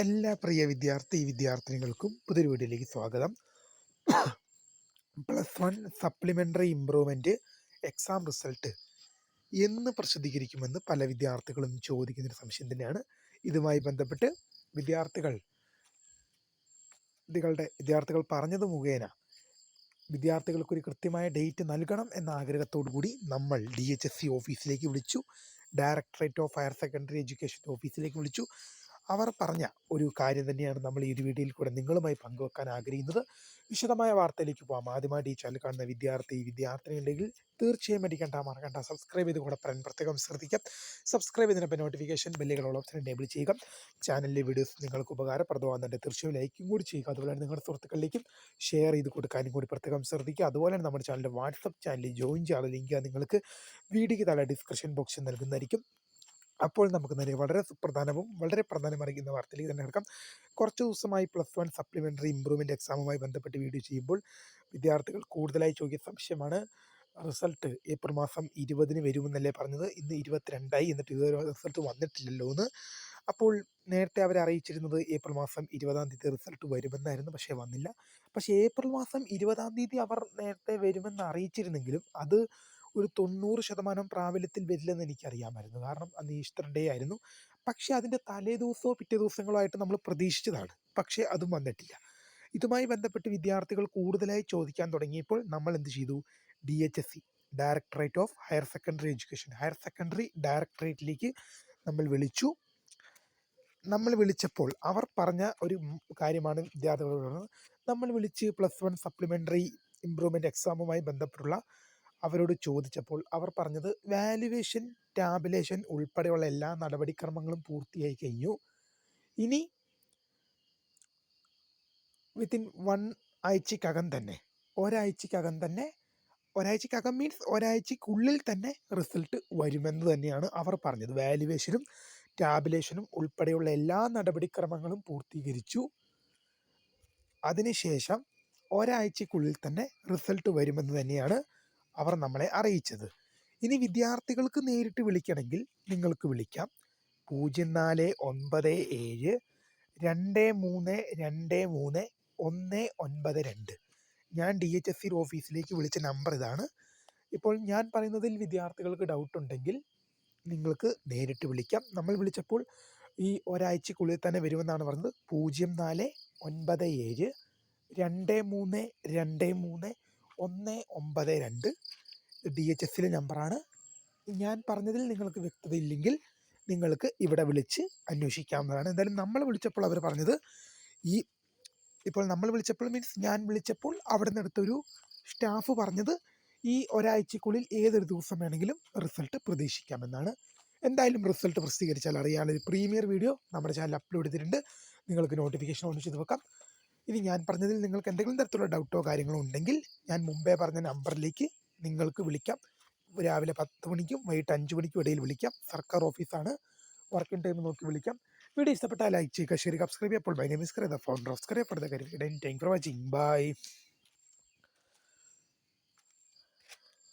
എല്ലാ പ്രിയ വിദ്യാർത്ഥി വിദ്യാർത്ഥിനികൾക്കും പുതിയൊരു വീഡിയോയിലേക്ക് സ്വാഗതം. Plus one supplementary improvement exam result എന്ന് പ്രസിദ്ധീകരിക്കുമെന്ന് പല വിദ്യാർത്ഥികളും ചോദിക്കുന്നൊരു സംശയം തന്നെയാണ്. ഇതുമായി ബന്ധപ്പെട്ട് വിദ്യാർത്ഥികൾ വിദ്യാർത്ഥികളുടെ വിദ്യാർത്ഥികൾ പറഞ്ഞത് മുഖേന വിദ്യാർത്ഥികൾക്കൊരു കൃത്യമായ ഡേറ്റ് നൽകണം എന്ന ആഗ്രഹത്തോടു കൂടി നമ്മൾ ഡി എച്ച് എസ് സി ഓഫീസിലേക്ക് വിളിച്ചു. Directorate of higher secondary education ഓഫീസിലേക്ക് വിളിച്ചു. അവർ പറഞ്ഞ ഒരു കാര്യം തന്നെയാണ് നമ്മൾ ഈ ഒരു വീഡിയോയിൽ കൂടെ നിങ്ങളുമായി പങ്കുവെക്കാൻ ആഗ്രഹിക്കുന്നത്. വിശദമായ വാർത്തയിലേക്ക് പോകാം ആദ്യമായിട്ട് ഈ ചാനൽ കാണുന്ന വിദ്യാർത്ഥി വിദ്യാർത്ഥിനി ഉണ്ടെങ്കിൽ തീർച്ചയായും അടിക്കണ്ട മറക്കണ്ട. സബ്സ്ക്രൈബ് ചെയ്ത് കൂടെ പറയാൻ പ്രത്യേകം ശ്രദ്ധിക്കാം. സബ്സ്ക്രൈബ് ചെയ്തതിനൊപ്പം നോട്ടിഫിക്കേഷൻ ബെല്ലുകൾ ഓപ്ഷൻ എനേബിൾ ചെയ്യുക. ചാനലിലെ വീഡിയോസ് നിങ്ങൾക്ക് ഉപകാരപ്രദമാകുന്നുണ്ട് തീർച്ചയായും ലൈക്കും കൂടി ചെയ്യുക. അതുപോലെ തന്നെ നിങ്ങളുടെ സുഹൃത്തുക്കളിലേക്കും ഷെയർ ചെയ്ത് കൊടുക്കാനും കൂടി പ്രത്യേകം ശ്രദ്ധിക്കുക. അതുപോലെ തന്നെ നമ്മുടെ ചാനലിന്റെ വാട്സപ്പ് ചാനലിൽ ജോയിൻ ചെയ്യാനുള്ള ലിങ്ക് നിങ്ങൾക്ക് വീഡിയോയ്ക്ക് താഴെ ഡിസ്ക്രിപ്ഷൻ ബോക്സിൽ നൽകുന്നതായിരിക്കും. അപ്പോൾ നമുക്ക് നേരെ വളരെ സുപ്രധാനവും വളരെ പ്രാധാന്യമറിയുന്ന വാർത്തയിലേക്ക് തന്നെ കിടക്കാം. കുറച്ച് ദിവസമായി പ്ലസ് വൺ സപ്ലിമെന്ററി ഇമ്പ്രൂവ്മെന്റ് എക്സാമുമായി ബന്ധപ്പെട്ട് വീഡിയോ ചെയ്യുമ്പോൾ വിദ്യാർത്ഥികൾ കൂടുതലായി ചോദിക്കുന്ന സംശയമാണ് റിസൾട്ട് ഏപ്രിൽ മാസം ഇരുപതിന് വരുമെന്നല്ലേ പറഞ്ഞത്? ഇന്ന് ഇരുപത്തിരണ്ടായി എന്നിട്ട് ഇതുവരെ റിസൾട്ട് വന്നിട്ടില്ലല്ലോ എന്ന്. അപ്പോൾ നേരത്തെ അവരെ അറിയിച്ചിരുന്നത് ഏപ്രിൽ മാസം ഇരുപതാം തീയതി റിസൾട്ട് വരുമെന്നായിരുന്നു പക്ഷേ വന്നില്ല. പക്ഷേ ഏപ്രിൽ മാസം ഇരുപതാം തീയതി അവർ നേരത്തെ വരുമെന്ന് അറിയിച്ചിരുന്നെങ്കിലും അത് ഒരു തൊണ്ണൂറ് ശതമാനം പ്രാബല്യത്തിൽ വരില്ലെന്ന് എനിക്കറിയാമായിരുന്നു. കാരണം അന്ന് ഈസ്റ്റർ ഡേ ആയിരുന്നു. പക്ഷേ അതിന്റെ തലേ ദിവസമോ പിറ്റേ ദിവസങ്ങളോ ആയിട്ട് നമ്മൾ പ്രതീക്ഷിച്ചതാണ്. പക്ഷേ അതും വന്നിട്ടില്ല. ഇതുമായി ബന്ധപ്പെട്ട് വിദ്യാർത്ഥികൾ കൂടുതലായി ചോദിക്കാൻ തുടങ്ങിയപ്പോൾ നമ്മൾ എന്ത് ചെയ്തു? D H S C directorate of higher secondary education higher secondary ഡയറക്ടറേറ്റിലേക്ക് നമ്മൾ വിളിച്ചു. നമ്മൾ വിളിച്ചപ്പോൾ അവർ പറഞ്ഞ ഒരു കാര്യമാണ് വിദ്യാർത്ഥികളോട് നമ്മൾ വിളിച്ച് പ്ലസ് വൺ സപ്ലിമെന്ററി ഇമ്പ്രൂവ്മെന്റ് എക്സാമുമായി ബന്ധപ്പെട്ടുള്ള അവരോട് ചോദിച്ചപ്പോൾ അവർ പറഞ്ഞത് വാലുവേഷൻ ടാബുലേഷൻ ഉൾപ്പെടെയുള്ള എല്ലാ നടപടിക്രമങ്ങളും പൂർത്തിയായി കഴിഞ്ഞു. ഇനി വിത്തിൻ വൺ ആഴ്ചക്കകം തന്നെ ഒരാഴ്ചക്കകം തന്നെ ഒരാഴ്ചക്കകം മീൻസ് ഒരാഴ്ചക്കുള്ളിൽ തന്നെ റിസൾട്ട് വരുമെന്ന് തന്നെയാണ് അവർ പറഞ്ഞത്. വാലുവേഷനും ടാബുലേഷനും ഉൾപ്പെടെയുള്ള എല്ലാ നടപടിക്രമങ്ങളും പൂർത്തീകരിച്ചു. അതിനുശേഷം ഒരാഴ്ചക്കുള്ളിൽ തന്നെ റിസൾട്ട് വരുമെന്ന് തന്നെയാണ് അവർ നമ്മളെ അറിയിച്ചത്. ഇനി വിദ്യാർത്ഥികൾക്ക് നേരിട്ട് വിളിക്കണമെങ്കിൽ നിങ്ങൾക്ക് വിളിക്കാം. പൂജ്യം നാല് ഒൻപത് ഏഴ് രണ്ട് മൂന്ന് രണ്ട് മൂന്ന് ഒന്ന് ഒൻപത് രണ്ട്. ഞാൻ ഡി എച്ച് എസ് സി ഓഫീസിലേക്ക് വിളിച്ച നമ്പർ ഇതാണ്. ഇപ്പോൾ ഞാൻ പറയുന്നതിൽ വിദ്യാർത്ഥികൾക്ക് ഡൗട്ട് ഉണ്ടെങ്കിൽ നിങ്ങൾക്ക് നേരിട്ട് വിളിക്കാം. നമ്മൾ വിളിച്ചപ്പോൾ ഈ ഒരാഴ്ചക്കുള്ളിൽ തന്നെ വരുമെന്നാണ് പറഞ്ഞത്. പൂജ്യം നാല് ഒൻപത് ഏഴ് രണ്ട് മൂന്ന് രണ്ട് മൂന്ന് ഒന്ന് ഒമ്പത് രണ്ട് ഡി എച്ച് എസിലെ നമ്പറാണ്. ഞാൻ പറഞ്ഞതിൽ നിങ്ങൾക്ക് വ്യക്തത ഇല്ലെങ്കിൽ നിങ്ങൾക്ക് ഇവിടെ വിളിച്ച് അന്വേഷിക്കാവുന്നതാണ്. എന്തായാലും നമ്മൾ വിളിച്ചപ്പോൾ അവർ പറഞ്ഞത് ഈ ഇപ്പോൾ നമ്മൾ വിളിച്ചപ്പോൾ മീൻസ് ഞാൻ വിളിച്ചപ്പോൾ അവിടെ നിന്നെടുത്തൊരു സ്റ്റാഫ് പറഞ്ഞത് ഈ ഒരാഴ്ചക്കുള്ളിൽ ഏതൊരു ദിവസം വേണമെങ്കിലും റിസൾട്ട് പ്രതീക്ഷിക്കാമെന്നാണ്. എന്തായാലും റിസൾട്ട് പ്രസിദ്ധീകരിച്ചാൽ അറിയാനുള്ള ഒരു പ്രീമിയർ വീഡിയോ നമ്മുടെ ചാനൽ അപ്ലോഡ് ചെയ്തിട്ടുണ്ട്. നിങ്ങൾക്ക് നോട്ടിഫിക്കേഷൻ ഓൺ ചെയ്ത് വെക്കാം. ഇനി ഞാൻ പറഞ്ഞതിൽ നിങ്ങൾക്ക് എന്തെങ്കിലും തരത്തിലുള്ള ഡൗട്ടോ കാര്യങ്ങളോ ഉണ്ടെങ്കിൽ ഞാൻ മുമ്പേ പറഞ്ഞ നമ്പറിലേക്ക് നിങ്ങൾക്ക് വിളിക്കാം. രാവിലെ പത്ത് മണിക്കും വൈകിട്ട് അഞ്ച് മണിക്കും ഇടയിൽ വിളിക്കാം. സർക്കാർ ഓഫീസാണ് വർക്കിംഗ് ടൈം നോക്കി വിളിക്കാം. വീഡിയോ ഇഷ്ടപ്പെട്ടാൽ ലൈക്ക് ചെയ്യുക ഷെയർ സബ്സ്ക്രൈബ് ചെയ്യുക. അപ്പോൾ bye name is phone founder of Scaria for the കാര്യം താങ്ക് ഫോർ വാച്ചിങ് ബൈ